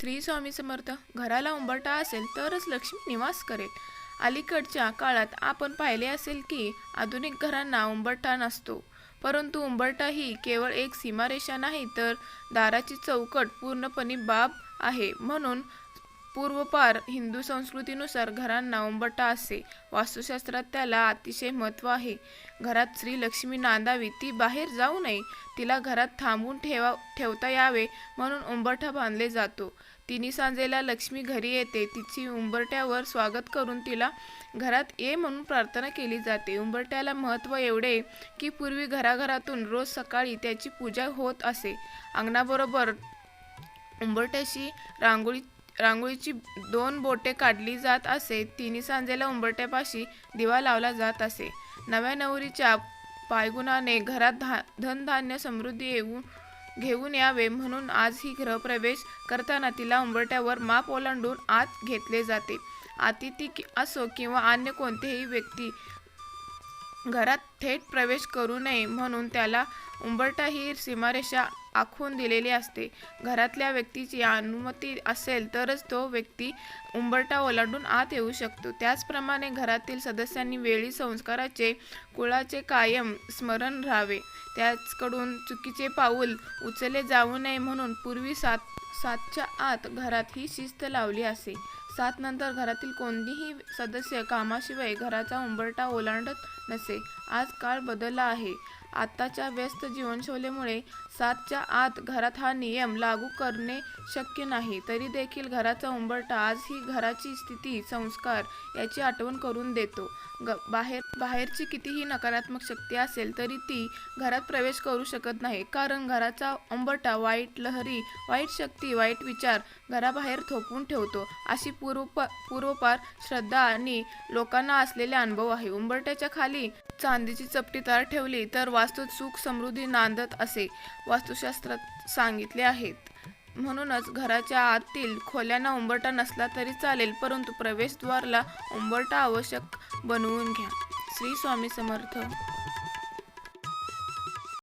श्री स्वामी समर्थ घराला उंबरटा असेल तरच लक्ष्मी निवास करेल. अलीकडच्या काळात आपण पाहिले असेल की आधुनिक घरांना उंबरठा नसतो. परंतु उंबरठा ही केवळ एक सीमारेषा नाही तर दाराची चौकट पूर्णपणे बाब आहे. म्हणून पूर्वपार हिंदू संस्कृतीनुसार घरांना उंबरठा असे. वास्तुशास्त्रात त्याला अतिशय महत्त्व आहे. घरात श्री लक्ष्मी नांदावी ती बाहेर जाऊ नये. तिला घरात थांबून ठेवा ठेवता यावे म्हणून उंबरठा बांधले जातो. तिन्ही सांजेला लक्ष्मी घरी येते. तिची उंबरट्यावर स्वागत करून तिला घरात ये म्हणून प्रार्थना केली जाते. उंबरट्याला महत्त्व एवढे की पूर्वी घराघरातून रोज सकाळी त्याची पूजा होत असे. अंगणाबरोबर उंबरट्याशी रांगोळी रांगोळीची दोन बोटे काढली जात असे तिन्ही सांजेला उंबरट्यापाशी दिवा लावला जात असे. नव्या नवरीच्या पायगुणाने घरात धा धनधान्य समृद्धी येऊन घेऊन यावे म्हणून आज ही गृहप्रवेश करताना तिला उंबरट्यावर माप ओलांडून आत घेतले जाते. अतिथी असो किंवा अन्य कोणतेही व्यक्ती घरात थेट प्रवेश करू नये म्हणून त्याला उंबरठा ही सीमारेषा आखून दिलेली असते. घरातल्या व्यक्तीची अनुमती असेल तरच तो व्यक्ती उंबरटा ओलांडून आत येऊ शकतो. त्याचप्रमाणे घरातील सदस्यांनी वेळी संस्काराचे कुळाचे कायम स्मरण राहावे. त्याचकडून चुकीचे पाऊल उचलले जाऊ नये म्हणून पूर्वी सात सातच्या आत घरात ही शिस्त लावली असे. सात नंतर घरातील कोणतीही सदस्य कामाशिवाय घराचा उंबरठा ओलांडत नसे. आज काळ बदलला आहे. आताच्या व्यस्त जीवनशैलीमुळे सातच्या आत घरात हा नियम लागू करणे शक्य नाही. तरी देखील घराचा उंबरठा आज ही घराची स्थिती संस्कार याची आठवण करून देतो. ग बाहेर बाहेरची कितीही नकारात्मक शक्ती असेल तरी ती घरात प्रवेश करू शकत नाही. कारण घराचा उंबरठा वाईट लहरी वाईट शक्ती वाईट विचार घराबाहेर थोपवून ठेवतो. अशी पूर्व पूर्वपार श्रद्धा आणि लोकांना असलेले अनुभव आहे. उंबरट्याच्या खाली चांदीची चपटी तार ठेवली तर वास्तूत सुख समृद्धी नांदत असे वास्तुशास्त्रात सांगितले आहेत. म्हणूनच घराच्या आतील खोल्यांना उंबरटा नसला तरी चालेल परंतु प्रवेशद्वारला उंबरटा आवश्यक बनवून घ्या. श्री स्वामी समर्थ.